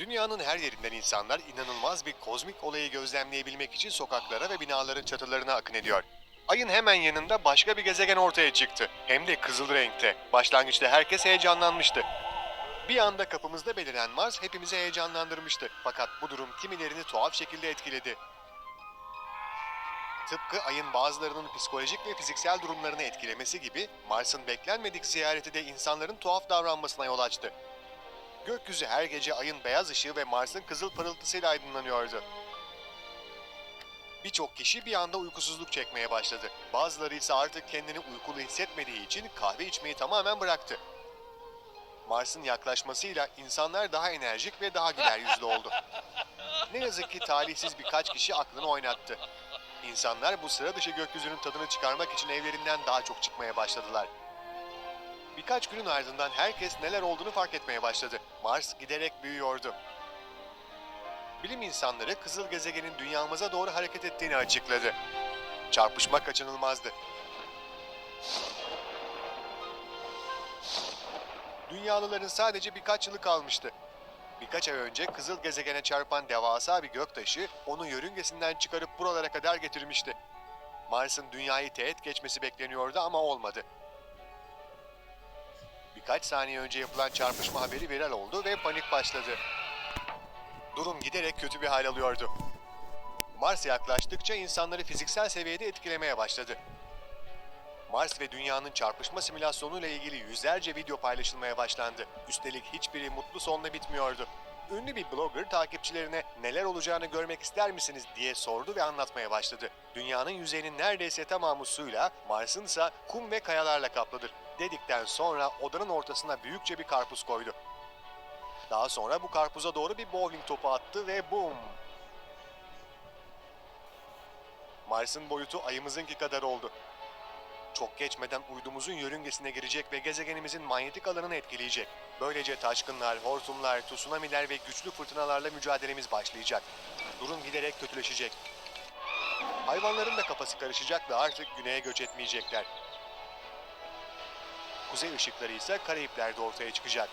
Dünyanın her yerinden insanlar inanılmaz bir kozmik olayı gözlemleyebilmek için sokaklara ve binaların çatılarına akın ediyor. Ayın hemen yanında başka bir gezegen ortaya çıktı. Hem de kızıl renkte. Başlangıçta herkes heyecanlanmıştı. Bir anda kapımızda beliren Mars hepimizi heyecanlandırmıştı. Fakat bu durum kimilerini tuhaf şekilde etkiledi. Tıpkı ayın bazılarının psikolojik ve fiziksel durumlarını etkilemesi gibi Mars'ın beklenmedik ziyareti de insanların tuhaf davranmasına yol açtı. Gökyüzü her gece ayın beyaz ışığı ve Mars'ın kızıl parıltısıyla aydınlanıyordu. Birçok kişi bir anda uykusuzluk çekmeye başladı. Bazıları ise artık kendini uykulu hissetmediği için kahve içmeyi tamamen bıraktı. Mars'ın yaklaşmasıyla insanlar daha enerjik ve daha güler yüzlü oldu. Ne yazık ki talihsiz birkaç kişi aklını oynattı. İnsanlar bu sıra dışı gökyüzünün tadını çıkarmak için evlerinden daha çok çıkmaya başladılar. Birkaç günün ardından herkes neler olduğunu fark etmeye başladı. Mars giderek büyüyordu. Bilim insanları kızıl gezegenin dünyamıza doğru hareket ettiğini açıkladı. Çarpışma kaçınılmazdı. Dünyalıların sadece birkaç yılı kalmıştı. Birkaç ay önce kızıl gezegene çarpan devasa bir göktaşı onu yörüngesinden çıkarıp buralara kadar getirmişti. Mars'ın dünyayı teğet geçmesi bekleniyordu ama olmadı. Birkaç saniye önce yapılan çarpışma haberi viral oldu ve panik başladı. Durum giderek kötü bir hal alıyordu. Mars yaklaştıkça insanları fiziksel seviyede etkilemeye başladı. Mars ve Dünya'nın çarpışma simülasyonuyla ilgili yüzlerce video paylaşılmaya başlandı. Üstelik hiçbiri mutlu sonla bitmiyordu. Ünlü bir blogger takipçilerine neler olacağını görmek ister misiniz diye sordu ve anlatmaya başladı. Dünyanın yüzeyinin neredeyse tamamı suyla, Mars'ın ise kum ve kayalarla kaplıdır. Dedikten sonra odanın ortasına büyükçe bir karpuz koydu. Daha sonra bu karpuza doğru bir bowling topu attı ve bum! Mars'ın boyutu ayımızınki kadar oldu. Çok geçmeden uydumuzun yörüngesine girecek ve gezegenimizin manyetik alanını etkileyecek. Böylece taşkınlar, hortumlar, tsunamiler ve güçlü fırtınalarla mücadelemiz başlayacak. Durum giderek kötüleşecek. Hayvanların da kafası karışacak ve artık güneye göç etmeyecekler. Kuzey ışıkları ise Karayipler'de ortaya çıkacak.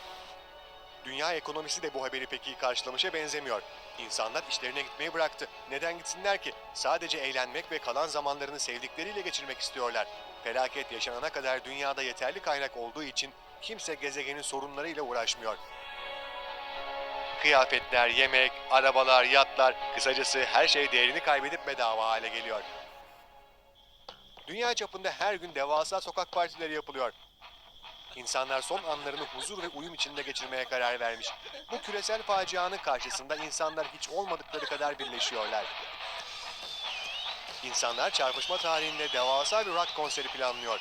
Dünya ekonomisi de bu haberi pek iyi karşılamışa benzemiyor. İnsanlar işlerine gitmeyi bıraktı. Neden gitsinler ki? Sadece eğlenmek ve kalan zamanlarını sevdikleriyle geçirmek istiyorlar. Felaket yaşanana kadar dünyada yeterli kaynak olduğu için kimse gezegenin sorunlarıyla uğraşmıyor. Kıyafetler, yemek, arabalar, yatlar, kısacası her şey değerini kaybedip bedava hale geliyor. Dünya çapında her gün devasa sokak partileri yapılıyor. İnsanlar son anlarını huzur ve uyum içinde geçirmeye karar vermiş. Bu küresel facianın karşısında insanlar hiç olmadıkları kadar birleşiyorlar. İnsanlar çarpışma tarihinde devasa bir rock konseri planlıyor.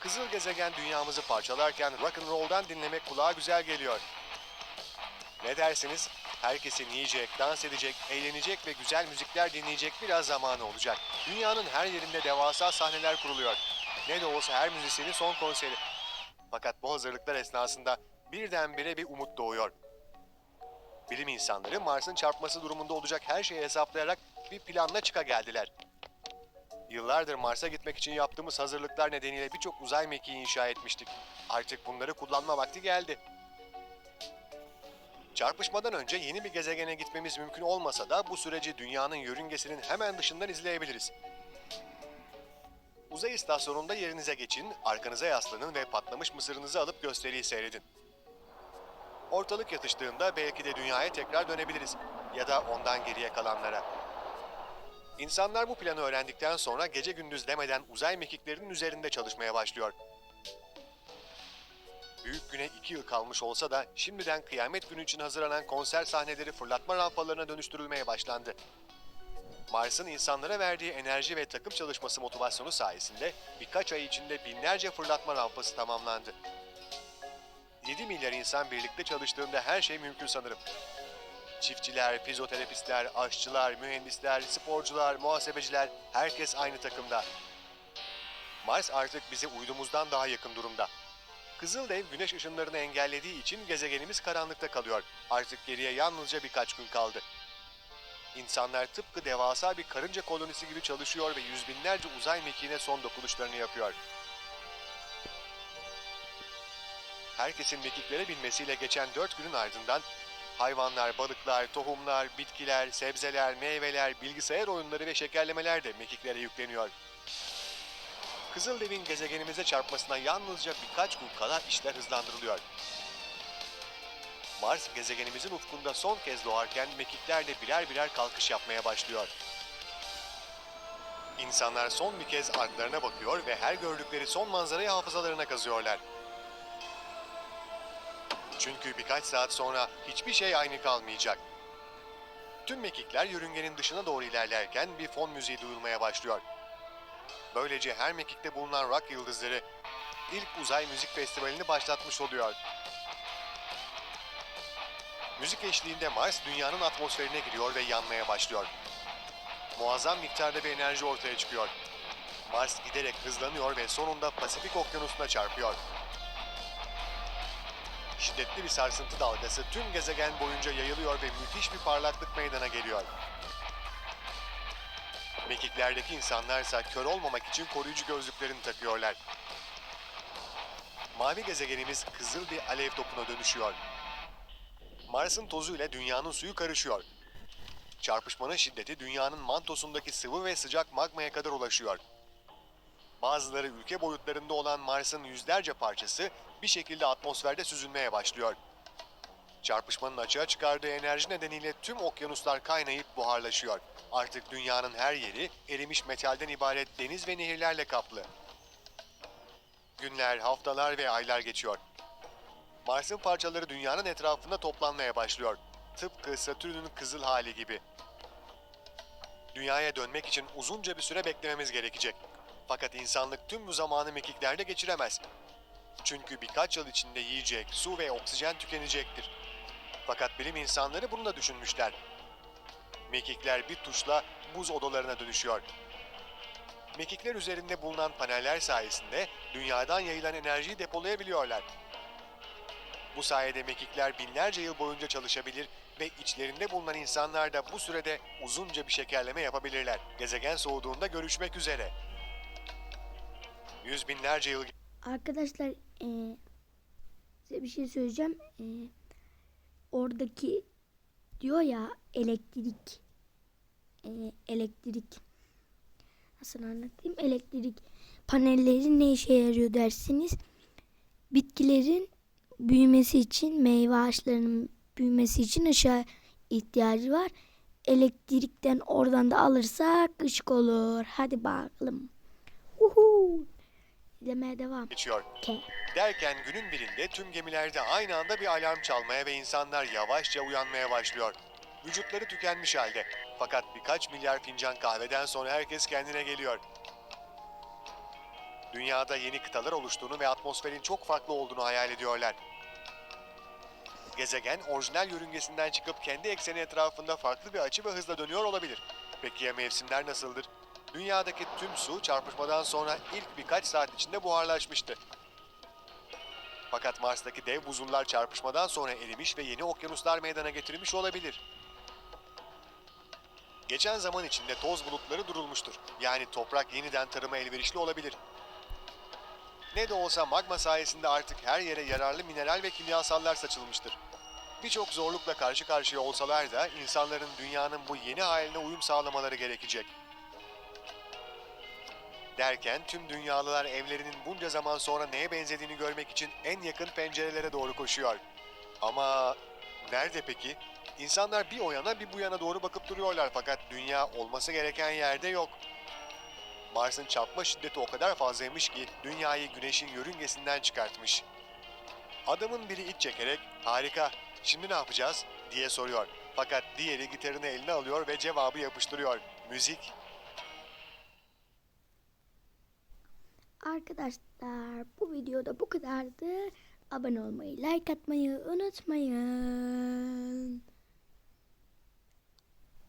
Kızıl gezegen dünyamızı parçalarken rock and roll'dan dinlemek kulağa güzel geliyor. Ne dersiniz? Herkesin yiyecek, dans edecek, eğlenecek ve güzel müzikler dinleyecek biraz zamanı olacak. Dünyanın her yerinde devasa sahneler kuruluyor. Ne de olsa her müzisyenin son konseri. Fakat bu hazırlıklar esnasında birdenbire bir umut doğuyor. Bilim insanları Mars'ın çarpması durumunda olacak her şeyi hesaplayarak bir planla çıka geldiler. Yıllardır Mars'a gitmek için yaptığımız hazırlıklar nedeniyle birçok uzay mekiği inşa etmiştik. Artık bunları kullanma vakti geldi. Çarpışmadan önce yeni bir gezegene gitmemiz mümkün olmasa da bu süreci dünyanın yörüngesinin hemen dışından izleyebiliriz. Uzay istasyonunda yerinize geçin, arkanıza yaslanın ve patlamış mısırınızı alıp gösteriyi seyredin. Ortalık yatıştığında belki de dünyaya tekrar dönebiliriz ya da ondan geriye kalanlara. İnsanlar bu planı öğrendikten sonra gece gündüz demeden uzay mekiklerinin üzerinde çalışmaya başlıyor. Büyük güne iki yıl kalmış olsa da şimdiden kıyamet günü için hazırlanan konser sahneleri fırlatma rampalarına dönüştürülmeye başlandı. Mars'ın insanlara verdiği enerji ve takım çalışması motivasyonu sayesinde birkaç ay içinde binlerce fırlatma rampası tamamlandı. 7 milyar insan birlikte çalıştığında her şey mümkün sanırım. Çiftçiler, fizyoterapistler, aşçılar, mühendisler, sporcular, muhasebeciler herkes aynı takımda. Mars artık bize uydumuzdan daha yakın durumda. Kızıldev güneş ışınlarını engellediği için gezegenimiz karanlıkta kalıyor. Artık geriye yalnızca birkaç gün kaldı. İnsanlar tıpkı devasa bir karınca kolonisi gibi çalışıyor ve yüz binlerce uzay mekiğine son dokunuşlarını yapıyor. Herkesin mekiklere binmesiyle geçen dört günün ardından Hayvanlar, balıklar, tohumlar, bitkiler, sebzeler, meyveler, bilgisayar oyunları ve şekerlemeler de mekiklere yükleniyor. Kızıldev'in gezegenimize çarpmasına yalnızca birkaç gün kala işler hızlandırılıyor. Mars gezegenimizin ufkunda son kez doğarken mekikler de birer birer kalkış yapmaya başlıyor. İnsanlar son bir kez artlarına bakıyor ve her gördükleri son manzarayı hafızalarına kazıyorlar. Çünkü birkaç saat sonra hiçbir şey aynı kalmayacak. Tüm mekikler yörüngenin dışına doğru ilerlerken bir fon müziği duyulmaya başlıyor. Böylece her mekikte bulunan rock yıldızları ilk uzay müzik festivalini başlatmış oluyor. Müzik eşliğinde Mars dünyanın atmosferine giriyor ve yanmaya başlıyor. Muazzam miktarda bir enerji ortaya çıkıyor. Mars giderek hızlanıyor ve sonunda Pasifik Okyanusu'na çarpıyor. Şiddetli bir sarsıntı dalgası tüm gezegen boyunca yayılıyor ve müthiş bir parlaklık meydana geliyor. Mekiklerdeki insanlarsa kör olmamak için koruyucu gözlüklerini takıyorlar. Mavi gezegenimiz kızıl bir alev topuna dönüşüyor. Mars'ın tozuyla dünyanın suyu karışıyor. Çarpışmanın şiddeti dünyanın mantosundaki sıvı ve sıcak magmaya kadar ulaşıyor. Bazıları ülke boyutlarında olan Mars'ın yüzlerce parçası bir şekilde atmosferde süzülmeye başlıyor. Çarpışmanın açığa çıkardığı enerji nedeniyle tüm okyanuslar kaynayıp buharlaşıyor. Artık dünyanın her yeri erimiş metalden ibaret deniz ve nehirlerle kaplı. Günler, haftalar ve aylar geçiyor. Mars'ın parçaları dünyanın etrafında toplanmaya başlıyor. Tıpkı Satürn'ün kızıl hali gibi. Dünyaya dönmek için uzunca bir süre beklememiz gerekecek. Fakat insanlık tüm bu zamanı mekiklerde geçiremez. Çünkü birkaç yıl içinde yiyecek, su ve oksijen tükenecektir. Fakat bilim insanları bunu da düşünmüşler. Mekikler bir tuşla buz odalarına dönüşüyor. Mekikler üzerinde bulunan paneller sayesinde dünyadan yayılan enerjiyi depolayabiliyorlar. Bu sayede mekikler binlerce yıl boyunca çalışabilir ve içlerinde bulunan insanlar da bu sürede uzunca bir şekerleme yapabilirler. Gezegen soğuduğunda görüşmek üzere. Yüz binlerce yıl Arkadaşlar eee, size bir şey söyleyeceğim. Eee, oradaki diyor ya elektrik eee, elektrik nasıl anlatayım elektrik panelleri ne işe yarıyor dersiniz bitkilerin büyümesi için meyve ağaçlarının büyümesi için ışığa ihtiyacı var elektrikten oradan da alırsak ışık olur hadi bakalım Uhu. İzlemeye devam. geçiyor. Ke. Derken günün birinde tüm gemilerde aynı anda bir alarm çalmaya ve insanlar yavaşça uyanmaya başlıyor. Vücutları tükenmiş halde. Fakat birkaç milyar fincan kahveden sonra herkes kendine geliyor. Dünyada yeni kıtalar oluştuğunu ve atmosferin çok farklı olduğunu hayal ediyorlar. Gezegen orijinal yörüngesinden çıkıp kendi ekseni etrafında farklı bir açı ve hızla dönüyor olabilir. Peki ya mevsimler nasıldır? Dünyadaki tüm su çarpışmadan sonra ilk birkaç saat içinde buharlaşmıştı. Fakat Mars'taki dev buzullar çarpışmadan sonra erimiş ve yeni okyanuslar meydana getirmiş olabilir. Geçen zaman içinde toz bulutları durulmuştur. Yani toprak yeniden tarıma elverişli olabilir. Ne de olsa magma sayesinde artık her yere yararlı mineral ve kimyasallar saçılmıştır. Birçok zorlukla karşı karşıya olsalar da insanların dünyanın bu yeni haline uyum sağlamaları gerekecek. Derken tüm dünyalılar evlerinin bunca zaman sonra neye benzediğini görmek için en yakın pencerelere doğru koşuyor. Ama nerede peki? İnsanlar bir o yana bir bu yana doğru bakıp duruyorlar fakat dünya olması gereken yerde yok. Mars'ın çarpma şiddeti o kadar fazlaymış ki dünyayı güneşin yörüngesinden çıkartmış. Adamın biri iç çekerek harika şimdi ne yapacağız diye soruyor. Fakat diğeri gitarını eline alıyor ve cevabı yapıştırıyor. Müzik Arkadaşlar bu videoda bu kadardı. Abone olmayı, like atmayı unutmayın.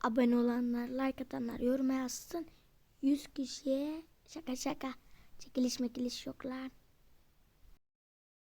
Abone olanlar, like atanlar yoruma yazsın. 100 kişiye şaka şaka çekiliş mekiliş yok lan.